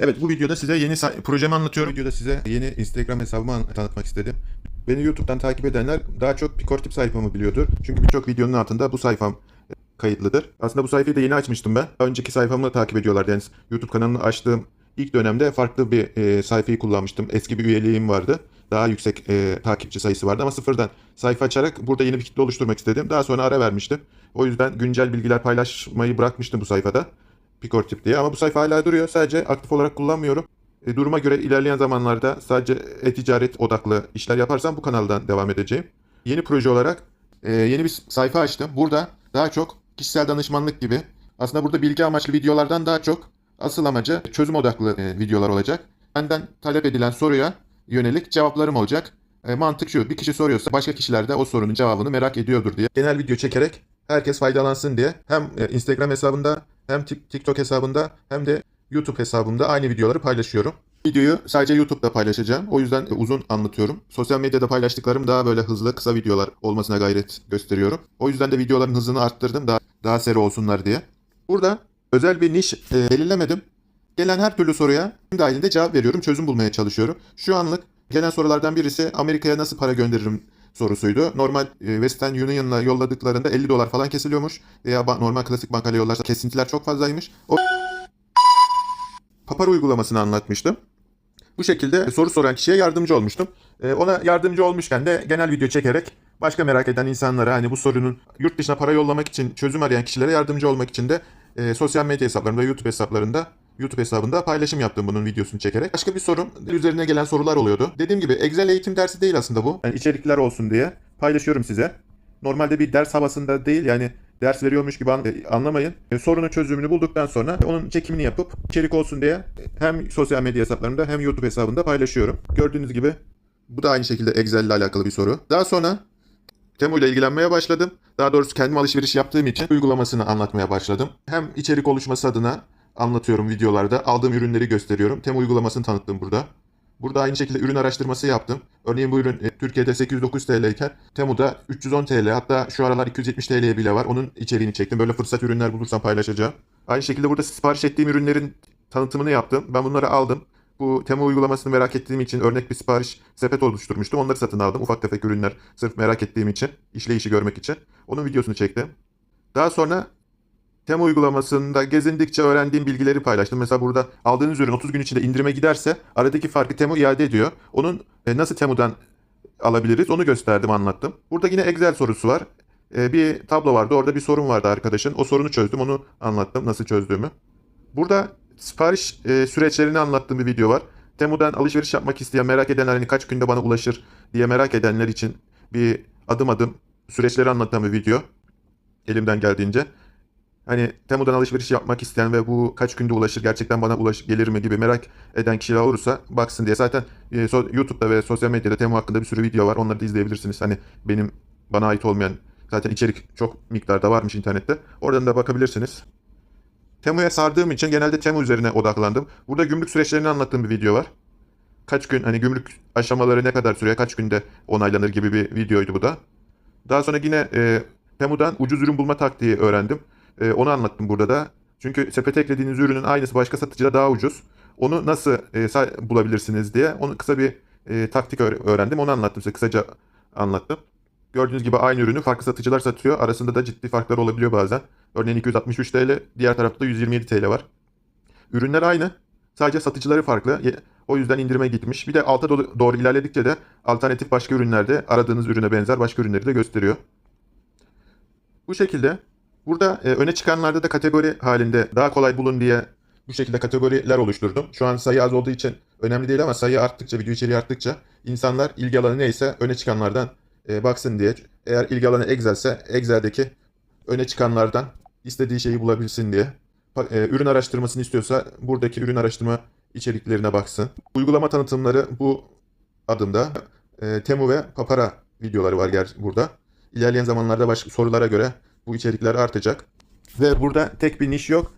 Evet bu videoda size yeni projemi anlatıyorum. Videoda size yeni Instagram hesabımı an- tanıtmak istedim. Beni YouTube'dan takip edenler daha çok Pikortip sayfamı biliyordur. Çünkü birçok videonun altında bu sayfam e, kayıtlıdır. Aslında bu sayfayı da yeni açmıştım ben. Önceki sayfamı takip ediyorlardı. Yani YouTube kanalını açtığım ilk dönemde farklı bir e, sayfayı kullanmıştım. Eski bir üyeliğim vardı. Daha yüksek e, takipçi sayısı vardı ama sıfırdan sayfa açarak burada yeni bir kitle oluşturmak istedim. Daha sonra ara vermiştim. O yüzden güncel bilgiler paylaşmayı bırakmıştım bu sayfada. Pikortip diye ama bu sayfa hala duruyor. Sadece aktif olarak kullanmıyorum. E, duruma göre ilerleyen zamanlarda sadece e-ticaret odaklı işler yaparsam bu kanaldan devam edeceğim. Yeni proje olarak e, yeni bir sayfa açtım. Burada daha çok kişisel danışmanlık gibi aslında burada bilgi amaçlı videolardan daha çok asıl amacı çözüm odaklı e, videolar olacak. Benden talep edilen soruya yönelik cevaplarım olacak. E, mantık şu bir kişi soruyorsa başka kişiler de o sorunun cevabını merak ediyordur diye. Genel video çekerek herkes faydalansın diye hem e, Instagram hesabında hem Tik- TikTok hesabında hem de YouTube hesabımda aynı videoları paylaşıyorum. Videoyu sadece YouTube'da paylaşacağım. O yüzden uzun anlatıyorum. Sosyal medyada paylaştıklarım daha böyle hızlı, kısa videolar olmasına gayret gösteriyorum. O yüzden de videoların hızını arttırdım daha daha seri olsunlar diye. Burada özel bir niş e, belirlemedim. Gelen her türlü soruya dahilinde cevap veriyorum, çözüm bulmaya çalışıyorum. Şu anlık gelen sorulardan birisi Amerika'ya nasıl para gönderirim sorusuydu. Normal e, Western Union'la yolladıklarında 50 dolar falan kesiliyormuş. Veya normal klasik bankayla yollarsa kesintiler çok fazlaymış. O Papara uygulamasını anlatmıştım. Bu şekilde soru soran kişiye yardımcı olmuştum. E, ona yardımcı olmuşken de genel video çekerek başka merak eden insanlara hani bu sorunun yurt dışına para yollamak için çözüm arayan kişilere yardımcı olmak için de e, sosyal medya hesaplarımda, YouTube hesaplarında YouTube hesabında paylaşım yaptım bunun videosunu çekerek. Başka bir sorun üzerine gelen sorular oluyordu. Dediğim gibi Excel eğitim dersi değil aslında bu. Yani içerikler olsun diye paylaşıyorum size. Normalde bir ders havasında değil yani ders veriyormuş gibi e, anlamayın. E, sorunun çözümünü bulduktan sonra onun çekimini yapıp içerik olsun diye hem sosyal medya hesaplarımda hem YouTube hesabında paylaşıyorum. Gördüğünüz gibi bu da aynı şekilde Excel ile alakalı bir soru. Daha sonra Temu ile ilgilenmeye başladım. Daha doğrusu kendim alışveriş yaptığım için uygulamasını anlatmaya başladım. Hem içerik oluşması adına anlatıyorum videolarda. Aldığım ürünleri gösteriyorum. Temu uygulamasını tanıttım burada. Burada aynı şekilde ürün araştırması yaptım. Örneğin bu ürün e, Türkiye'de 809 TL iken Temu'da 310 TL hatta şu aralar 270 TL'ye bile var. Onun içeriğini çektim. Böyle fırsat ürünler bulursam paylaşacağım. Aynı şekilde burada sipariş ettiğim ürünlerin tanıtımını yaptım. Ben bunları aldım. Bu Temu uygulamasını merak ettiğim için örnek bir sipariş sepet oluşturmuştum. Onları satın aldım. Ufak tefek ürünler sırf merak ettiğim için, işleyişi görmek için. Onun videosunu çektim. Daha sonra Temu uygulamasında gezindikçe öğrendiğim bilgileri paylaştım. Mesela burada aldığınız ürün 30 gün içinde indirime giderse aradaki farkı Temu iade ediyor. Onun e, nasıl Temu'dan alabiliriz onu gösterdim anlattım. Burada yine Excel sorusu var. E, bir tablo vardı orada bir sorun vardı arkadaşın. O sorunu çözdüm onu anlattım nasıl çözdüğümü. Burada sipariş e, süreçlerini anlattığım bir video var. Temu'dan alışveriş yapmak isteyen merak edenler hani kaç günde bana ulaşır diye merak edenler için bir adım adım süreçleri anlatan bir video. Elimden geldiğince. Hani Temu'dan alışveriş yapmak isteyen ve bu kaç günde ulaşır gerçekten bana ulaş gelir mi gibi merak eden kişiler olursa baksın diye. Zaten e, so- YouTube'da ve sosyal medyada Temu hakkında bir sürü video var. Onları da izleyebilirsiniz. Hani benim bana ait olmayan zaten içerik çok miktarda varmış internette. Oradan da bakabilirsiniz. Temu'ya sardığım için genelde Temu üzerine odaklandım. Burada gümrük süreçlerini anlattığım bir video var. Kaç gün hani gümrük aşamaları ne kadar sürüyor, kaç günde onaylanır gibi bir videoydu bu da. Daha sonra yine e, Temu'dan ucuz ürün bulma taktiği öğrendim. E, onu anlattım burada da. Çünkü sepete eklediğiniz ürünün aynısı başka satıcıda daha ucuz. Onu nasıl e, bulabilirsiniz diye onu kısa bir e, taktik öğ- öğrendim. Onu anlattım size kısaca anlattım. Gördüğünüz gibi aynı ürünü farklı satıcılar satıyor. Arasında da ciddi farklar olabiliyor bazen. Örneğin 263 TL, diğer tarafta da 127 TL var. Ürünler aynı. Sadece satıcıları farklı. O yüzden indirime gitmiş. Bir de alta do- doğru ilerledikçe de alternatif başka ürünlerde aradığınız ürüne benzer başka ürünleri de gösteriyor. Bu şekilde burada e, öne çıkanlarda da kategori halinde daha kolay bulun diye bu şekilde kategoriler oluşturdum. Şu an sayı az olduğu için önemli değil ama sayı arttıkça, video içeriği arttıkça insanlar ilgi alanı neyse öne çıkanlardan e, baksın diye. Eğer ilgi alanı Excel ise Excel'deki öne çıkanlardan istediği şeyi bulabilsin diye. E, ürün araştırmasını istiyorsa buradaki ürün araştırma içeriklerine baksın. Uygulama tanıtımları bu adımda. E, Temu ve Papara videoları var burada. İlerleyen zamanlarda başka sorulara göre bu içerikler artacak. Ve burada tek bir niş yok.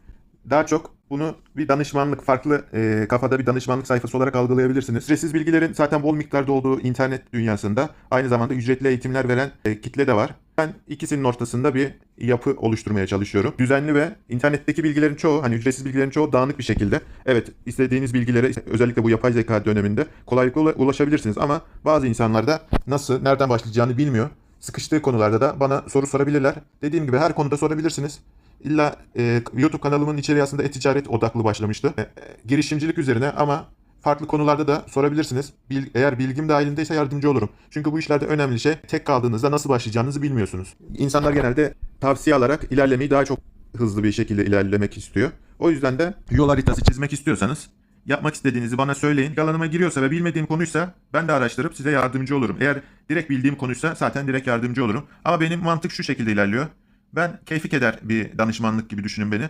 Daha çok bunu bir danışmanlık, farklı e, kafada bir danışmanlık sayfası olarak algılayabilirsiniz. Ücretsiz bilgilerin zaten bol miktarda olduğu internet dünyasında aynı zamanda ücretli eğitimler veren e, kitle de var. Ben ikisinin ortasında bir yapı oluşturmaya çalışıyorum. Düzenli ve internetteki bilgilerin çoğu, hani ücretsiz bilgilerin çoğu dağınık bir şekilde. Evet, istediğiniz bilgilere özellikle bu yapay zeka döneminde kolaylıkla ula- ulaşabilirsiniz ama bazı insanlar da nasıl, nereden başlayacağını bilmiyor. Sıkıştığı konularda da bana soru sorabilirler. Dediğim gibi her konuda sorabilirsiniz. İlla e, YouTube kanalımın içeriği aslında e-ticaret odaklı başlamıştı. E, e, girişimcilik üzerine ama farklı konularda da sorabilirsiniz. Bil- eğer bilgim dahilindeyse yardımcı olurum. Çünkü bu işlerde önemli şey tek kaldığınızda nasıl başlayacağınızı bilmiyorsunuz. İnsanlar genelde tavsiye alarak ilerlemeyi daha çok hızlı bir şekilde ilerlemek istiyor. O yüzden de yol haritası çizmek istiyorsanız yapmak istediğinizi bana söyleyin. Alanıma giriyorsa ve bilmediğim konuysa ben de araştırıp size yardımcı olurum. Eğer direkt bildiğim konuysa zaten direkt yardımcı olurum. Ama benim mantık şu şekilde ilerliyor. Ben keyfi keder bir danışmanlık gibi düşünün beni.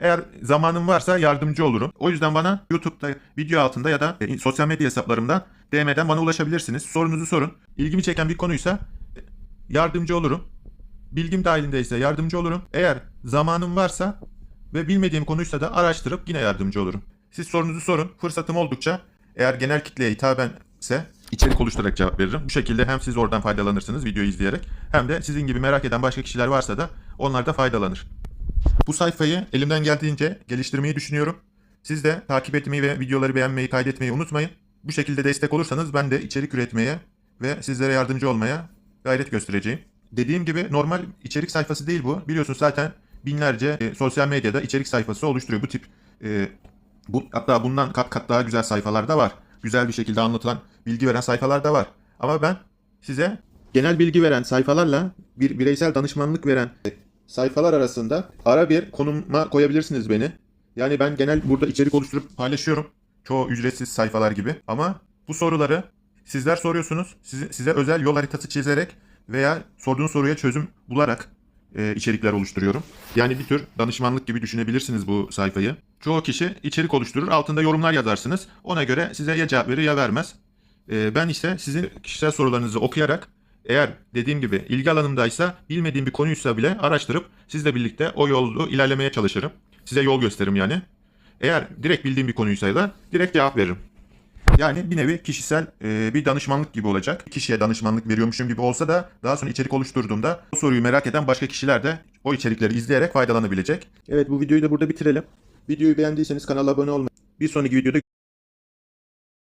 Eğer zamanım varsa yardımcı olurum. O yüzden bana YouTube'da video altında ya da e, sosyal medya hesaplarımdan DM'den bana ulaşabilirsiniz. Sorunuzu sorun. İlgimi çeken bir konuysa e, yardımcı olurum. Bilgim dahilindeyse yardımcı olurum. Eğer zamanım varsa ve bilmediğim konuysa da araştırıp yine yardımcı olurum. Siz sorunuzu sorun. Fırsatım oldukça eğer genel kitleye hitabense içerik oluşturarak cevap veririm. Bu şekilde hem siz oradan faydalanırsınız videoyu izleyerek hem de sizin gibi merak eden başka kişiler varsa da onlar da faydalanır. Bu sayfayı elimden geldiğince geliştirmeyi düşünüyorum. Siz de takip etmeyi ve videoları beğenmeyi, kaydetmeyi unutmayın. Bu şekilde destek olursanız ben de içerik üretmeye ve sizlere yardımcı olmaya gayret göstereceğim. Dediğim gibi normal içerik sayfası değil bu. Biliyorsunuz zaten binlerce e, sosyal medyada içerik sayfası oluşturuyor. Bu tip e, bu, hatta bundan kat kat daha güzel sayfalar da var. Güzel bir şekilde anlatılan, bilgi veren sayfalar da var. Ama ben size genel bilgi veren sayfalarla bir bireysel danışmanlık veren sayfalar arasında ara bir konuma koyabilirsiniz beni. Yani ben genel burada içerik oluşturup paylaşıyorum. Çoğu ücretsiz sayfalar gibi. Ama bu soruları sizler soruyorsunuz. Size, size özel yol haritası çizerek veya sorduğun soruya çözüm bularak e, içerikler oluşturuyorum. Yani bir tür danışmanlık gibi düşünebilirsiniz bu sayfayı. Çoğu kişi içerik oluşturur. Altında yorumlar yazarsınız. Ona göre size ya cevap verir ya vermez. E, ben ise sizin kişisel sorularınızı okuyarak eğer dediğim gibi ilgi alanımdaysa bilmediğim bir konuysa bile araştırıp sizle birlikte o yolu ilerlemeye çalışırım. Size yol gösteririm yani. Eğer direkt bildiğim bir konuysa da direkt cevap veririm. Yani bir nevi kişisel e, bir danışmanlık gibi olacak. Kişiye danışmanlık veriyormuşum gibi olsa da daha sonra içerik oluşturduğumda o soruyu merak eden başka kişiler de o içerikleri izleyerek faydalanabilecek. Evet bu videoyu da burada bitirelim. Videoyu beğendiyseniz kanala abone olmayı. Bir sonraki videoda